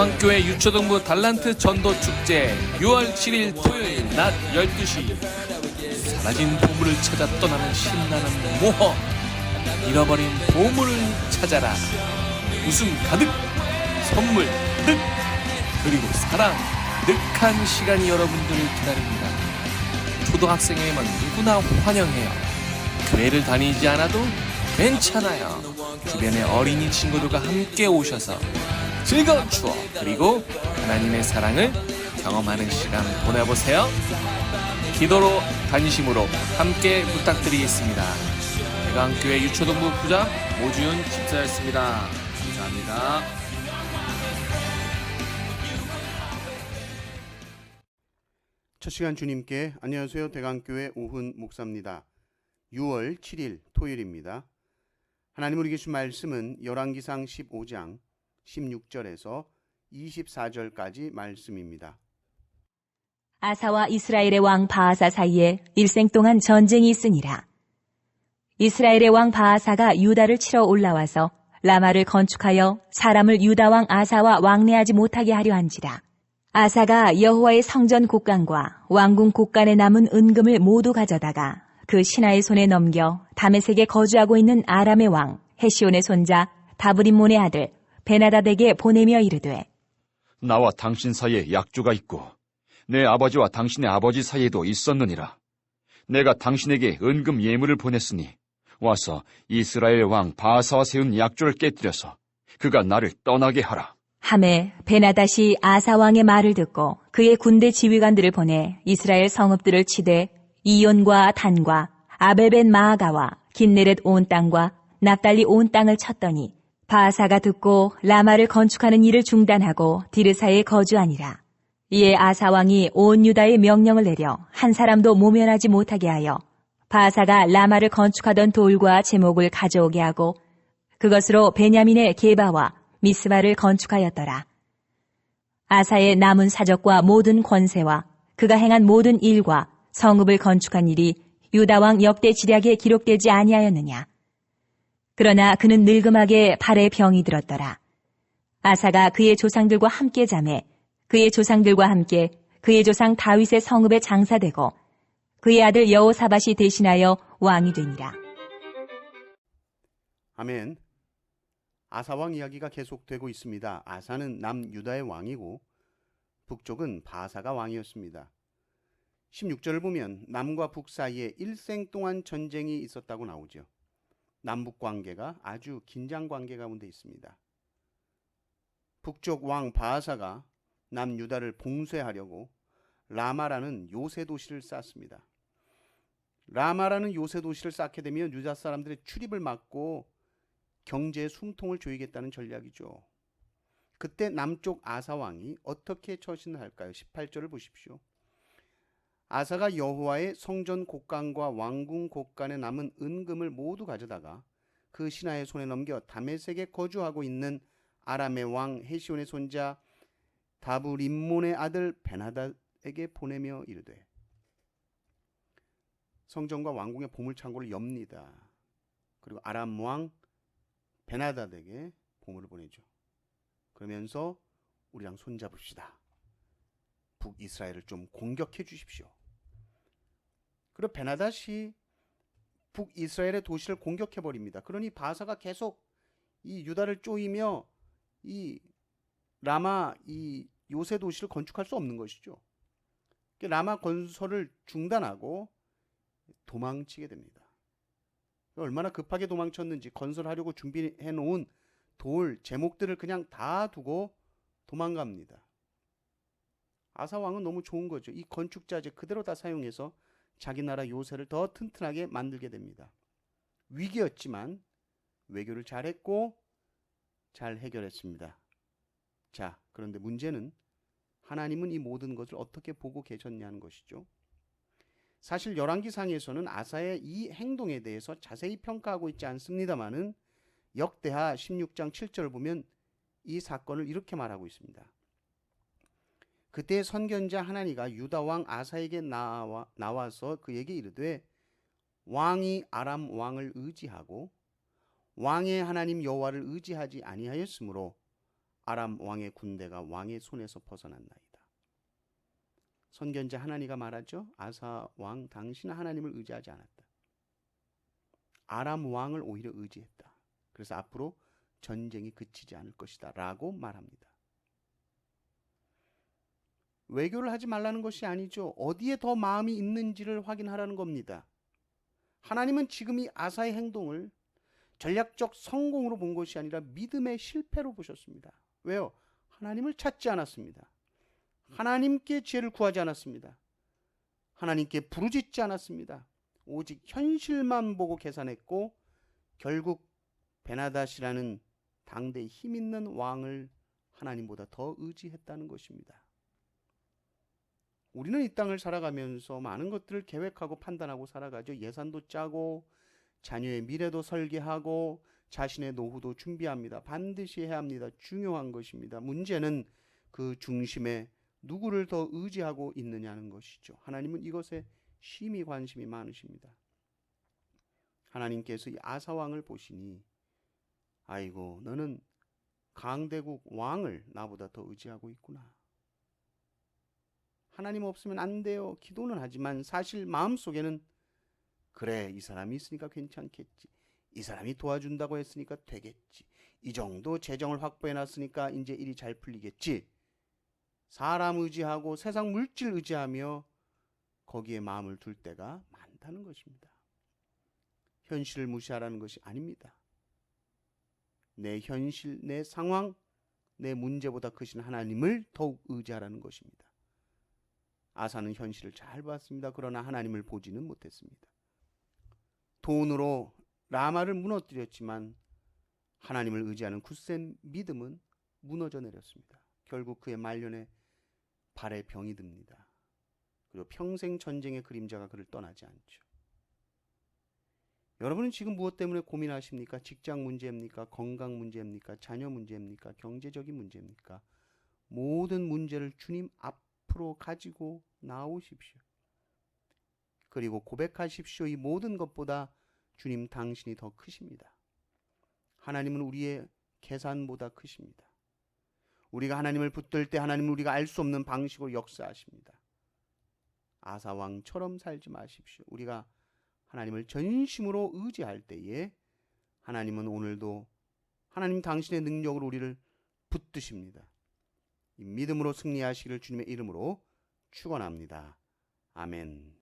대광교회 유초동부 달란트 전도 축제 6월 7일 토요일 낮 12시. 사라진 보물을 찾아 떠나는 신나는 모험. 잃어버린 보물을 찾아라. 웃음 가득 선물 득 그리고 사랑 득한 시간이 여러분들을 기다립니다. 초등학생이면 누구나 환영해요. 교회를 다니지 않아도 괜찮아요. 주변의 어린이 친구들과 함께 오셔서 즐거운 추억 그리고 하나님의 사랑을 경험하는 시간 보내보세요. 기도로 단심으로 함께 부탁드리겠습니다. 대강교회 유초동부 부장 오지훈 집사였습니다. 감사합니다. 첫 시간 주님께 안녕하세요. 대강교회 오훈 목사입니다. 6월 7일 토요일입니다. 하나님 우리 계신 말씀은 열왕기상 15장 16절에서 24절까지 말씀입니다. 아사와 이스라엘의 왕 바하사 사이에 일생 동안 전쟁이 있으니라. 이스라엘의 왕 바하사가 유다를 치러 올라와서 라마를 건축하여 사람을 유다 왕 아사와 왕래하지 못하게 하려 한지라. 아사가 여호와의 성전 곡간과 왕궁 곡간에 남은 은금을 모두 가져다가 그 신하의 손에 넘겨 다메섹에 거주하고 있는 아람의 왕 헤시온의 손자 다브림몬의 아들 베나다덱에 보내며 이르되 나와 당신 사이에 약조가 있고 내 아버지와 당신의 아버지 사이에도 있었느니라. 내가 당신에게 은금 예물을 보냈으니 와서 이스라엘 왕 바사와 세운 약조를 깨뜨려서 그가 나를 떠나게 하라. 함에 베나다시 아사 왕의 말을 듣고 그의 군대 지휘관들을 보내 이스라엘 성읍들을 치되 이온과 단과 아벨벤 마아가와 긴네렛 온 땅과 납달리 온 땅을 쳤더니 바사가 듣고 라마를 건축하는 일을 중단하고 디르사에 거주하니라. 이에 아사 왕이 온 유다의 명령을 내려 한 사람도 모면하지 못하게 하여 바사가 라마를 건축하던 돌과 제목을 가져오게 하고 그것으로 베냐민의 게바와 미스바를 건축하였더라. 아사의 남은 사적과 모든 권세와 그가 행한 모든 일과 성읍을 건축한 일이 유다왕 역대 지략에 기록되지 아니하였느냐. 그러나 그는 늙음하게 발에 병이 들었더라. 아사가 그의 조상들과 함께 잠에 그의 조상들과 함께 그의 조상 다윗의 성읍에 장사되고 그의 아들 여호사밧이 대신하여 왕이 되니라. 아멘. 아사왕 이야기가 계속되고 있습니다. 아사는 남유다의 왕이고 북쪽은 바사가 왕이었습니다. 16절을 보면 남과 북 사이에 일생 동안 전쟁이 있었다고 나오죠. 남북 관계가 아주 긴장 관계 가운데 있습니다. 북쪽 왕 바하사가 남유다를 봉쇄하려고 라마라는 요새 도시를 쌓습니다. 라마라는 요새 도시를 쌓게 되면 유다 사람들의 출입을 막고 경제의 숨통을 조이겠다는 전략이죠. 그때 남쪽 아사 왕이 어떻게 처신할까요? 18절을 보십시오. 아사가 여호와의 성전 곡간과 왕궁 곡간에 남은 은금을 모두 가져다가 그 신하의 손에 넘겨 다메섹에 거주하고 있는 아람의 왕 헤시온의 손자 다브림몬의 아들 베나다에게 보내며 이르되 성전과 왕궁의 보물 창고를 엽니다. 그리고 아람 왕 베나다에게 보물을 보내죠. 그러면서 우리랑 손잡읍시다. 북이스라엘을 좀 공격해 주십시오. 그리고 베나닷이 북이스라엘의 도시를 공격해 버립니다. 그러니 바사가 계속 이 유다를 쪼이며 이 라마 이 요새 도시를 건축할 수 없는 것이죠. 라마 건설을 중단하고 도망치게 됩니다. 얼마나 급하게 도망쳤는지 건설하려고 준비해 놓은 돌 제목들을 그냥 다 두고 도망갑니다. 아사 왕은 너무 좋은 거죠. 이 건축 자재 그대로 다 사용해서 자기 나라 요새를 더 튼튼하게 만들게 됩니다. 위기였지만 외교를 잘했고 잘 해결했습니다. 자, 그런데 문제는 하나님은 이 모든 것을 어떻게 보고 계셨냐는 것이죠. 사실 열왕기상에서는 아사의 이 행동에 대해서 자세히 평가하고 있지 않습니다만은 역대하 16장 7절을 보면 이 사건을 이렇게 말하고 있습니다. 그때 선견자 하나니가 유다 왕 아사에게 나와, 나와서 그에게 이르되 왕이 아람 왕을 의지하고 왕의 하나님 여호와를 의지하지 아니하였으므로 아람 왕의 군대가 왕의 손에서 벗어났나이다. 선견자 하나니가 말하죠. 아사 왕 당신은 하나님을 의지하지 않았다. 아람 왕을 오히려 의지했다. 그래서 앞으로 전쟁이 그치지 않을 것이다. 라고 말합니다. 외교를 하지 말라는 것이 아니죠. 어디에 더 마음이 있는지를 확인하라는 겁니다. 하나님은 지금 이 아사의 행동을 전략적 성공으로 본 것이 아니라 믿음의 실패로 보셨습니다. 왜요? 하나님을 찾지 않았습니다. 하나님께 지혜를 구하지 않았습니다. 하나님께 부르짖지 않았습니다. 오직 현실만 보고 계산했고 결국 베나닷이라는 당대의 힘 있는 왕을 하나님보다 더 의지했다는 것입니다. 우리는 이 땅을 살아가면서 많은 것들을 계획하고 판단하고 살아가죠. 예산도 짜고 자녀의 미래도 설계하고 자신의 노후도 준비합니다. 반드시 해야 합니다. 중요한 것입니다. 문제는 그 중심에 누구를 더 의지하고 있느냐는 것이죠. 하나님은 이것에 심히 관심이 많으십니다. 하나님께서 이 아사왕을 보시니 아이고 너는 강대국 왕을 나보다 더 의지하고 있구나. 하나님 없으면 안 돼요. 기도는 하지만 사실 마음속에는 그래 이 사람이 있으니까 괜찮겠지. 이 사람이 도와준다고 했으니까 되겠지. 이 정도 재정을 확보해 놨으니까 이제 일이 잘 풀리겠지. 사람 의지하고 세상 물질 의지하며 거기에 마음을 둘 때가 많다는 것입니다. 현실을 무시하라는 것이 아닙니다. 내 현실, 내 상황, 내 문제보다 크신 하나님을 더욱 의지하라는 것입니다. 아사는 현실을 잘 봤습니다. 그러나 하나님을 보지는 못했습니다. 돈으로 라마를 무너뜨렸지만 하나님을 의지하는 굳센 믿음은 무너져 내렸습니다. 결국 그의 말년에 발에 병이 듭니다. 그리고 평생 전쟁의 그림자가 그를 떠나지 않죠. 여러분은 지금 무엇 때문에 고민하십니까? 직장 문제입니까? 건강 문제입니까? 자녀 문제입니까? 경제적인 문제입니까? 모든 문제를 주님 앞 으로 가지고 나오십시오. 그리고 고백하십시오. 이 모든 것보다 주님 당신이 더 크십니다. 하나님은 우리의 계산보다 크십니다. 우리가 하나님을 붙들 때 하나님은 우리가 알 수 없는 방식으로 역사하십니다. 아사 왕처럼 살지 마십시오. 우리가 하나님을 전심으로 의지할 때에 하나님은 오늘도 하나님 당신의 능력으로 우리를 붙드십니다. 이 믿음으로 승리하시기를 주님의 이름으로 축원합니다. 아멘.